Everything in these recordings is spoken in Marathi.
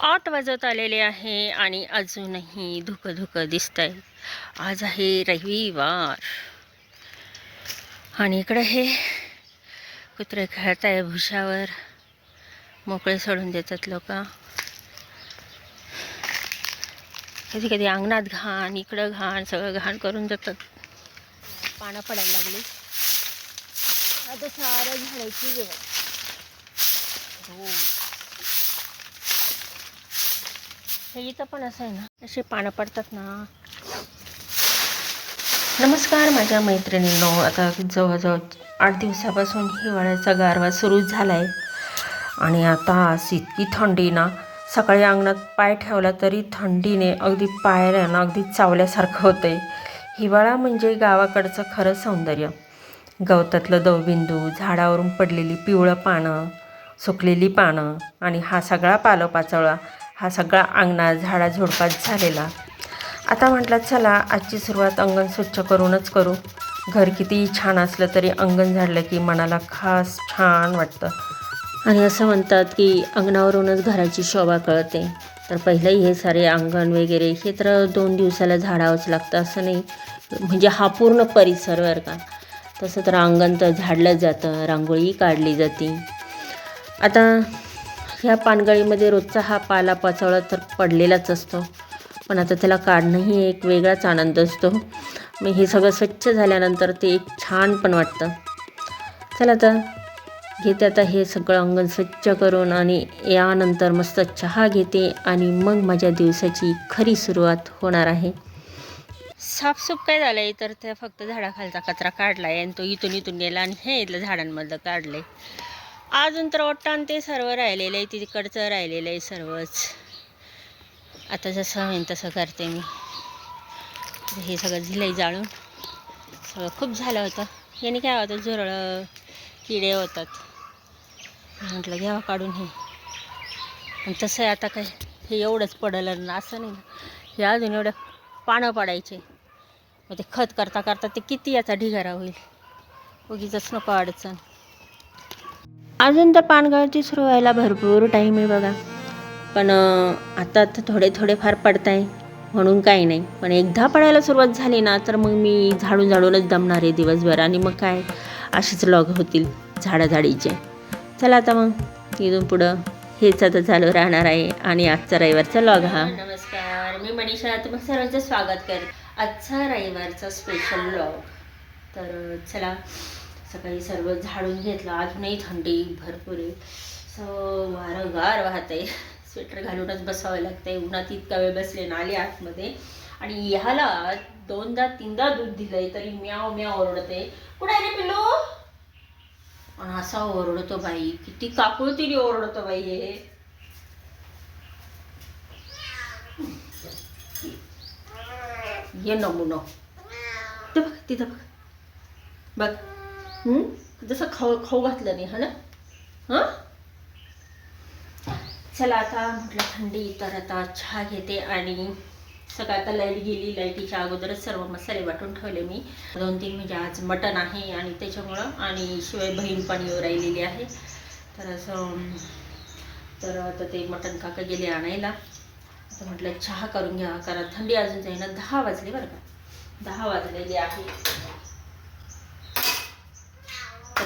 आठ वाजत आलेले आहे आणि अजूनही धुकं धुकं दिसत आहे आज आहे रविवार. आणि इकडं हे कुत्रे खेळत आहे भुशावर. मोकळे सोडून देतात लोक. कधी कधी अंगणात घाण इकडं घाण सगळं घाण करून जातात पानं पडायला लागली. आता सारं झाडायची वेळ. हो. हे इथं पण असं आहे ना अशी पानं पडतात ना. नमस्कार माझ्या मैत्रिणींनो आता जवळजवळ आठ दिवसापासून हिवाळ्याचा गारवा सुरू झाला आहे आणि आता इतकी थंडी ना सकाळी अंगणात पाय ठेवला तरी थंडीने अगदी पायाला अगदी चावल्यासारखं होतं आहे हिवाळा म्हणजे गावाकडचं खरं सौंदर्य. गवतातलं दवबिंदू झाडावरून पडलेली पिवळं पानं सुकलेली पानं आणि हा सगळा पालोपाचोळा हा सगळा अंगणात झाडाझुडपात झालेला. आता म्हटलं चला आजची सुरुवात अंगण स्वच्छ करूनच करू. घर कितीही छान असलं तरी अंगण झाडलं की मनाला खास छान वाटतं. आणि असं म्हणतात की अंगणावरूनच घराची शोभा कळते. तर पहिलंही हे सारे अंगण वगैरे हे तर दोन दिवसाला झाडावंच लागतं असं नाही. म्हणजे हा पूर्ण परिसर बरं का. तसं तर अंगण तर झाडलं जातं रांगोळी काढली जाते. आता ह्या पानगळीमध्ये रोजचा हा पाला पाचवळा तर पडलेलाच असतो. पण आता त्याला काढणंही एक वेगळाच आनंद असतो. मग हे सगळं स्वच्छ झाल्यानंतर ते एक छान पण वाटतं. चला आता घेते आता हे सगळं अंगण स्वच्छ करून आणि यानंतर मस्त चहा घेते आणि मग माझ्या दिवसाची खरी सुरुवात होणार आहे. साफसूफ काय झालं आहे तर त्या फक्त झाडाखालचा कचरा काढला आहे आणि तो इथून इथून गेला आणि हे इथलं झाडांमधलं काढलं आहे अजून तर वाटतं ते सर्व राहिलेलं आहे तिकडचं राहिलेलं आहे सर्वच. आता जसं होईन तसं करते मी. हे सगळं झिलई जाळून. सगळं खूप झालं होतं. याने काय होतं झुरळं किडे होतात. म्हटलं घ्यावं काढून हे. आणि तसं आहे आता काय हे एवढंच पडलं ना असं नाही ना. हे अजून एवढं पानं पडायचे. मग ते खत करता करता ते किती याचा ढिगारा होईल. उगीच नको अडचण. अजून तर पानगळती सुरू व्हायला भरपूर टाईम आहे बघा. पण आता तर थोडे थोडे फार पडत आहे म्हणून काही नाही. पण एकदा पडायला सुरुवात झाली ना तर मग मी झाडून झाडूनच दमणार आहे दिवसभर. आणि मग काय? असेच लॉग होतील झाडाझाडीचे. चला आता मग इथून पुढं हेच आता चालू राहणार आहे. आणि आजचा रविवारचा लॉग हा. नमस्कार. मी मनीषा तुम्हाला सर्वांचं स्वागत कर आजचा रविवारचा स्पेशल लॉग तर चला. सकाळी सर्व झाडून घेतलं. अजूनही थंडी भरपूर आहे. सो वारं गार वाहत आहे स्वेटर घालूनच बसावं लागतंय. उन्हात इतका वेळ बसले ना आले आतमध्ये. आणि ह्याला दोनदा तीनदा दूध दिलंय तरी म्याव म्याव ओरडते कुठे रे पिल्लू? आणि असा ओरडतो बाई. किती काकुळतीने ओरडतो बाई हे. ये नमुनो. ते बघ तिथं बघ. बघ. जसं खाऊ खाऊ घातलं नाही हा ना? हां? चला आता म्हटलं थंडी तर आता चहा घेते आणि सकाळ आता लाइट गेली लाईटीच्या अगोदरच सर्व मसाले वाटून ठेवले मी. दोन तीन म्हणजे आज मटण आहे आणि त्याच्यामुळं आणि शिवाय बहीण पण येऊ राहिलेली आहे. तर असं तर आता ते मटण काका गेले आणायला. आता म्हटलं चहा करून घ्या कारण थंडी अजून जाईना दहा वाजले बरं का. दहा वाजलेली आहे.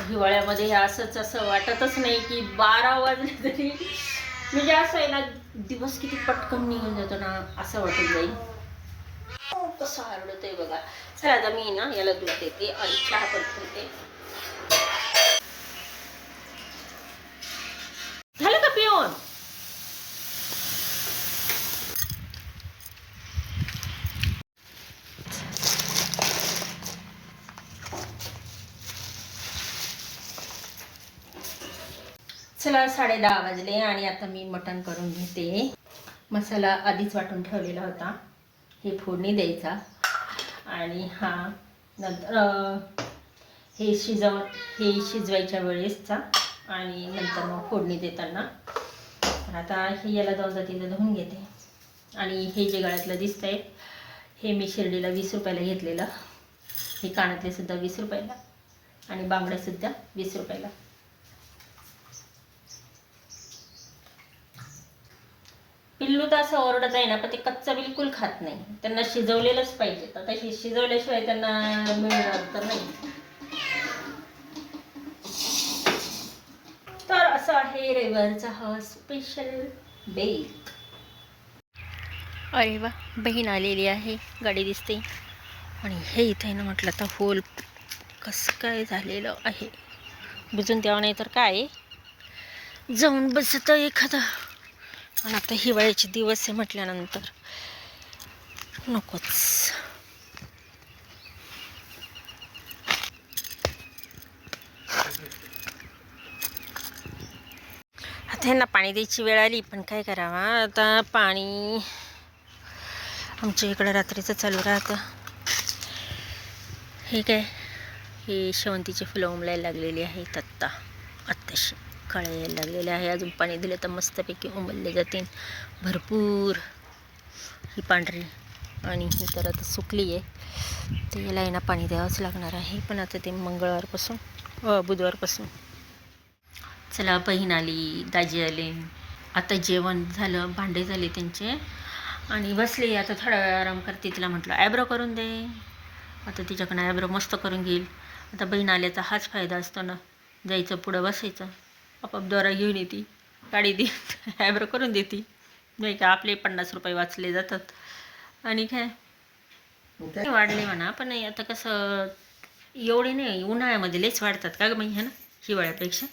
हिवाळ्यामध्ये असंच असं वाटतच नाही की बारा वाजले तरी म्हणजे असं आहे ना दिवस किती पटकन निघून जातो ना असं वाटत जाईल. हो, कसं आहे बघा. चला आता मी ना याला दूध देते आणि चहा पण ठेवते झालं का पिऊन मला साडे दहा वाजले आणि आता मी मटण करून घेते. मसाला आधीच वाटून ठेवलेला होता. हे फोडणी द्यायचा. आणि हा नंतर हे शिजव हे शिजवायच्या वेळेसचा आणि नंतर मग फोडणी देताना. आता हे याला दोनदा तीनदा धुवून घेते. आणि हे जे गळ्यातलं दिसतंय हे मी शिर्डीला वीस रुपयाला घेतलेलं. हे कानातले सुद्धा वीस रुपयाला आणि बांगड्यासुद्धा वीस रुपयाला. पिल्लू तर असं ओरडत आहे ना पण ते कच्चा बिलकुल खात नाही. त्यांना शिजवलेलंच पाहिजे. तर तशी शिजवल्याशिवाय त्यांना मिळणार तर नाही. तर असं आहे रविवारचा हा स्पेशल बेक अरे वा बहीण आलेली आहे गाडी दिसते. आणि हे इथे ना म्हटलं तर होल कसं काय झालेलं आहे. बुजून द्यावं नाही तर काय? जाऊन बसत एखादा. आणि आता हिवाळ्याचे दिवस आहे म्हटल्यानंतर. नकोच. आता ह्यांना पाणी द्यायची वेळ आली पण काय करावा? आता पाणी आमच्या इकडं रात्रीचं चालू राहतं. हे काय? हे शेवंतीची फुलं उमलायला लागलेली आहेत आत्ता. आत्ताशी. कळ्या यायला लागलेले आहे. अजून पाणी दिलं तर मस्तपैकी उमलले जातील. भरपूर ही पांढरी आणि ही तर आता सुकली आहे. तर याला आहे पाणी द्यावंच लागणार आहे. पण आता ते मंगळवारपासून बुधवारपासून. चला बहीण आली दाजी आले. आता जेवण झालं भांडे झाले त्यांचे. आणि बसले आता थोडा वेळ आराम करते. तिला म्हटलं ॲब्रो करून दे. आता तिच्याकडनं आयब्रो मस्त करून घेईल. आता बहीण आल्याचा हाच फायदा असतो ना. जायचं पुढं बसायचं. आपाप दोरा घेऊन येते. गाडी दे ॲब्रो करून देते. नाही का आपले पन्नास रुपये वाचले जातात. आणि काय? नाही वाढले म्हणा पण आता कसं एवढे नाही उन्हाळ्यामध्ये लयच वाढतात का गं बाई है ना हिवाळ्यापेक्षा?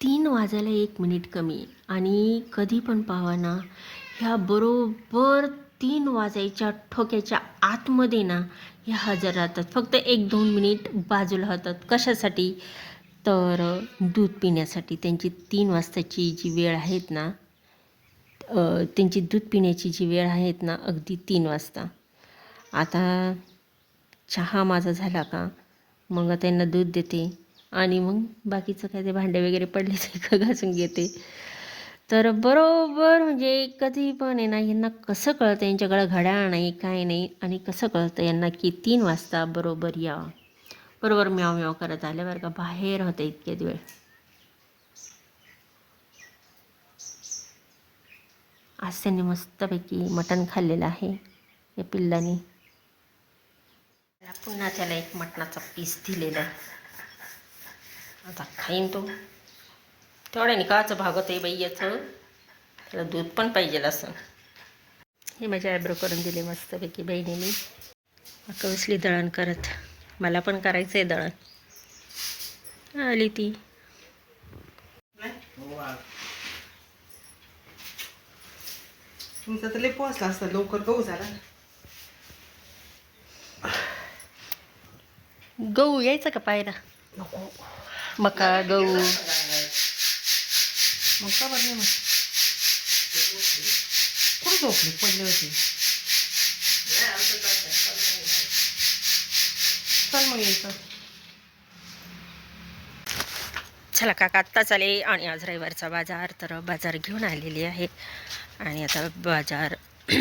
तीन वाजायला एक मिनिट कमी. आणि कधी पण पाहा ना ह्या बरोबर तीन वाजायच्या ठोक्याच्या आतमध्ये ना ह्या हजर राहतात. फक्त एक दोन मिनिट बाजूला होतात. कशासाठी? तर दूध पिण्यासाठी त्यांची तीन वाजताची जी वेळ आहेत ना त्यांची दूध पिण्याची जी वेळ आहेत ना अगदी तीन वाजता. आता चहा माझा झाला का मग त्यांना दूध देते आणि मग बाकीचं काय ते भांडे वगैरे पडले ते घासून घेते. तर बरोबर म्हणजे कधी पण आहे ना यांना कसं कळतं यांच्याकडं घड्याळ नाही काय नाही आणि कसं कळतं यांना की तीन वाजता बरोबर या. बरोबर म्याव म्याव करत आले बरं का. बाहेर होते इतके वेळ आज त्यांनी मस्तपैकी मटण खाल्लेलं आहे या पिल्लानी. पुन्हा त्याला एक मटणाचा पीस दिलेला आहे. आता खाईन तो. तेवढ्याने काचं भागवत आहे बाई याचं. त्याला दूध पण पाहिजे असं. हे माझ्या आयब्रो करून दिले मस्तपैकी बहिणीने. आता दळण करत. मला पण करायचं आहे दळण. आली ती. तुमचा तर लय पोहोचला असता लवकर गहू झाला गहू यायचा का पायला मका गहू. मग का बरं नाही मग कुठे झोपली? पडली होती. चल मग यायचं चला काका आत्ताच आले आणि आज रविवारचा बाजार तर बाजार घेऊन आलेली आहे. आणि आता बाजार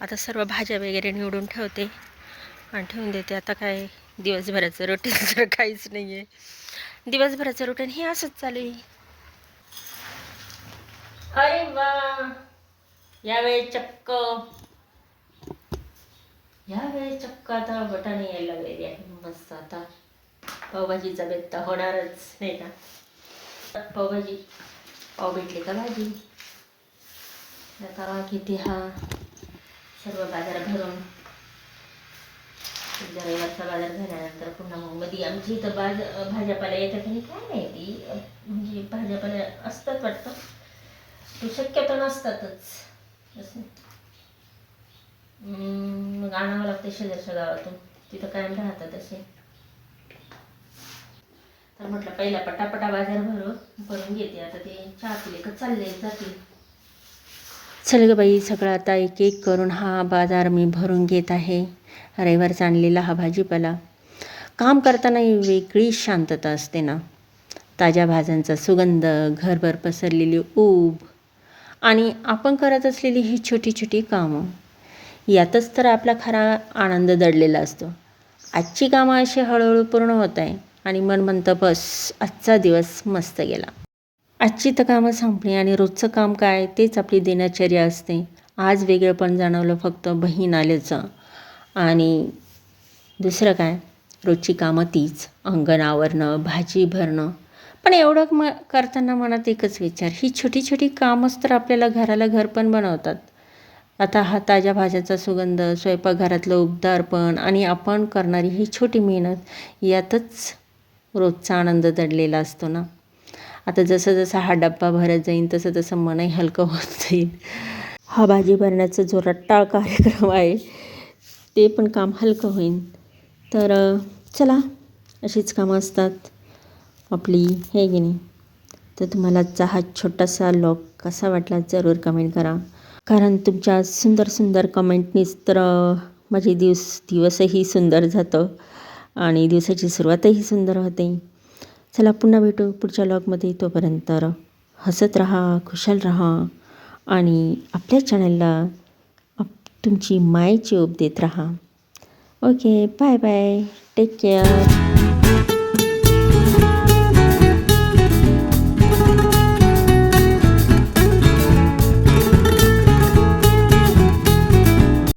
आता सर्व भाज्या वगैरे निवडून ठेवते. आणि ठेवून देते. आता काय दिवसभराचं रुटीन तर काहीच नाही आहे दिवसभराचं रुटीन हे असंच चालू आहे. अरे वा! यावेळी चक्क. यावेळी चक्क आता बटाणे यायला लागलेली आहे मस्त आता पावभाजीचा बेत तर होणारच नाही का? पावभाजी पाव भेटली का भाजी? आता किती हा. सर्व बाजार भरून. एकदा रविवारचा बाजार झाल्यानंतर पुन्हा मग मध्ये आमची इथं बाज भाज्यापाला येतात आणि काय माहिती म्हणजे भाज्यापाला असतात वाटतं. ते शक्यतो नसतातच. असं. मग आणावं लागते शेजारच्या गावातून. तिथं कायम राहतात असे. तर म्हटलं पहिला पटापटा बाजार भरू. भरून घेते. आता ते चहा पिले का चालले जातील. चल ग बाई सगळं आता एक एक करून हा बाजार मी भरून घेत आहे. रविवारचा आणलेला हा भाजीपाला. काम करताना ही वेगळी शांतता असते ना. ताज्या भाज्यांचा सुगंध घरभर पसरलेली ऊब आणि आपण करत असलेली ही छोटी छोटी कामं. यातच तर आपला खरा आनंद दडलेला असतो. आजची कामं अशी हळूहळू पूर्ण होत आहे आणि मन म्हणतं बस आजचा दिवस मस्त गेला. आजची तर कामं संपली आणि रोजचं काम काय तेच आपली दिनचर्या असते. आज वेगळंपण जाणवलं फक्त बहीण आल्याचं आणि दुसरं काय? रोजची कामं तीच. अंगण आवरणं भाजी भरणं. पण एवढं म करताना मनात एकच विचार ही छोटी छोटी कामंच तर आपल्याला घराला घर पण बनवतात. आता हा ताज्या भाज्याचा सुगंध स्वयंपाकघरातलं उबदारपण आणि आपण करणारी ही छोटी मेहनत यातच रोजचा आनंद दडलेला असतो ना? आता जसं जसं हा डब्बा भरत जाईल तसं तसं मनही हलकं होत जाईल. हा भाजी भरण्याचा जो रट्टाळ कार्यक्रम आहे. ते पण काम हलकं होईल तर चला अशीच कामं असतात आपली हे की नाही? तर तुम्हाला आजचा हा छोटासा लॉग कसा वाटला जरूर कमेंट करा. कारण तुमच्या सुंदर सुंदर कमेंटनीच तर माझे दिवस दिवसही सुंदर जातं आणि दिवसाची सुरुवातही सुंदर होते. चला पुन्हा भेटू पुढच्या लॉगमध्ये तोपर्यंत हसत राहा खुशाल राहा आणि आपल्या चॅनलला आप तुमची मायची ओप देत राहा. Okay bye bye take care